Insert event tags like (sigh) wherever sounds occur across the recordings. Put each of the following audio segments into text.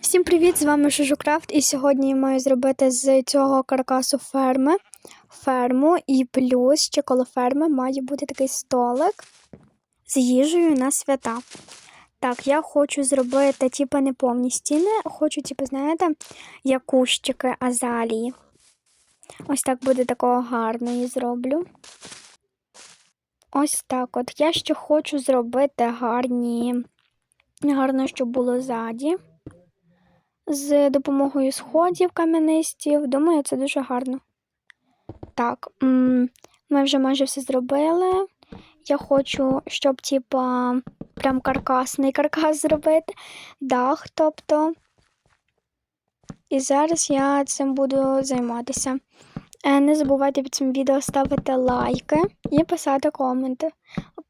Всім привіт! З вами Жужукрафт, і сьогодні я маю зробити з цього каркасу ферми ферму, і плюс ще коло ферми має бути такий столик з їжею на свята. Так, я хочу зробити, типу, не повні стіни, хочу, типу, знаєте, як кущики азалії. Ось так буде такого гарної зроблю. Ось так от. Я ще хочу зробити гарні, гарно, щоб було ззаді з допомогою сходів кам'янистів. Думаю, це дуже гарно. Так, ми вже майже все зробили. Я хочу, щоб, типа, прям каркасний каркас (laughs) зробити. Дах, тобто. І зараз я цим буду займатися. Е, Не забувайте під цим відео ставити лайки і писати коменти.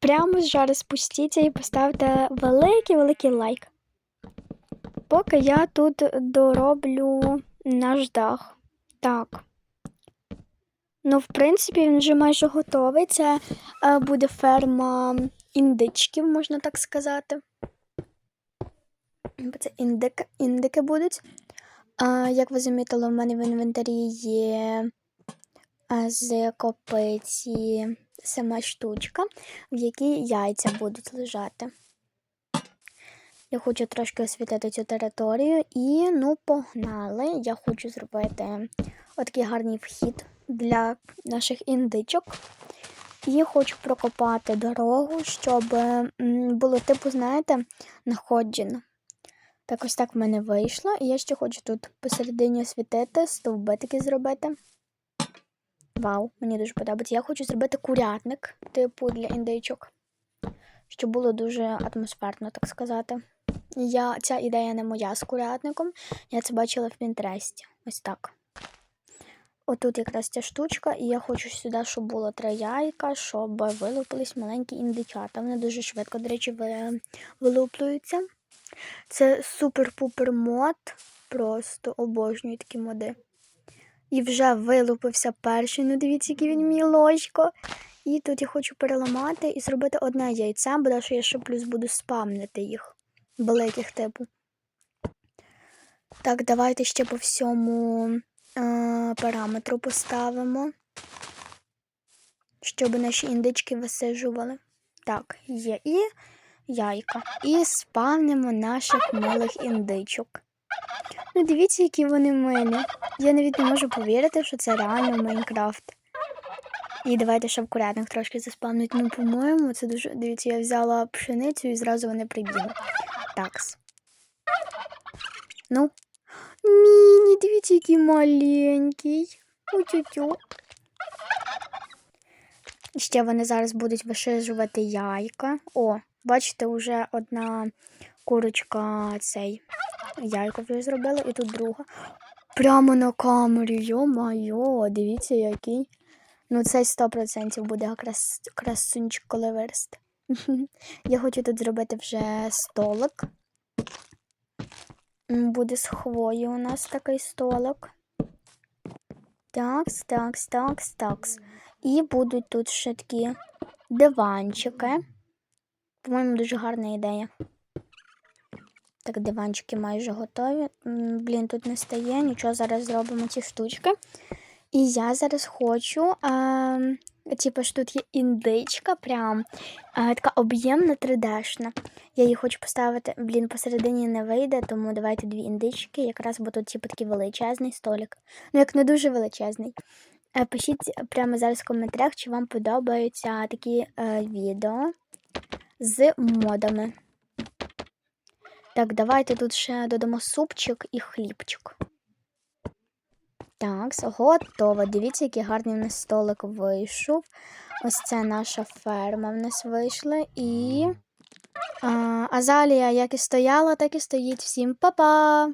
Прямо зараз спустіться і поставте великий-великий лайк. Поки я тут дороблю наш дах. Так. Ну, в принципі, він вже майже готовий. Це е, буде ферма індичків, можна так сказати. Це індики, індики будуть. Е, як ви замітили, в мене в інвентарі є е, з копиці сама штучка, в якій яйця будуть лежати. Я хочу трошки освітити цю територію і ну погнали. Я хочу зробити отакий гарний вхід для наших індичок. І хочу прокопати дорогу, щоб було, типу, знаєте, находжено. Так ось так в мене вийшло. І я ще хочу тут посередині освітити, стовби такі зробити. Вау, мені дуже подобається. Я хочу зробити курятник, типу, для індичок. Щоб було дуже атмосферно, так сказати. Я, Ця ідея не моя з курятником. Я це бачила в Пінтересті. Ось так. Отут якраз ця штучка, і я хочу сюди, щоб було три яйка, щоб вилупились маленькі індичата. Вони дуже швидко, до речі, вилуплюються. Це супер-пупер мод. Просто обожнюю такі моди. І вже вилупився перший. Ну, дивіться, який він мій ложко. І тут я хочу переламати і зробити одне яйце, бо що я ще плюс буду спамнити їх великих типу. Так, давайте ще по всьому е, параметру поставимо, щоб наші індички висиджували. Так, є і яйка. І спавнимо наших милих індичок. Ну, дивіться, які вони милі. Я навіть не можу повірити, що це реально Майнкрафт. І давайте ще в курятник трошки заспавнити. Ну, по-моєму, це дуже. Дивіться, я взяла пшеницю і зразу вони прибігли. Такс. Ну. Міні, дивіться, який маленький. Утю-тю. Ще вони зараз будуть вишижувати яйка. О, бачите, вже одна курочка цей яйко вже зробила, і тут друга. Прямо на камері, йо-майо, дивіться, який. Ну, цей 100% буде крас... красунчик, коли виросте. Я хочу тут зробити вже столик. Буде з хвої у нас такий столик. Такс, такс, такс, такс. І будуть тут ще такі диванчики. По-моєму, дуже гарна ідея. Так, диванчики майже готові. Блін, тут не стає, нічого, зараз зробимо ці штучки. І я зараз хочу, е, типу, що тут є індичка, прям е, така об'ємна 3D-шна. Я її хочу поставити, блін, посередині не вийде, тому давайте дві індички, якраз бо тут типу, такий величезний столик. Ну, як не дуже величезний. Е, пишіть прямо зараз в коментарях, чи вам подобаються такі е, відео з модами. Так, давайте тут ще додамо супчик і хлібчик. Так, готово. Дивіться, який гарний в нас столик вийшов. Ось це наша ферма в нас вийшла. І а, Азалія як і стояла, так і стоїть. Всім па-па!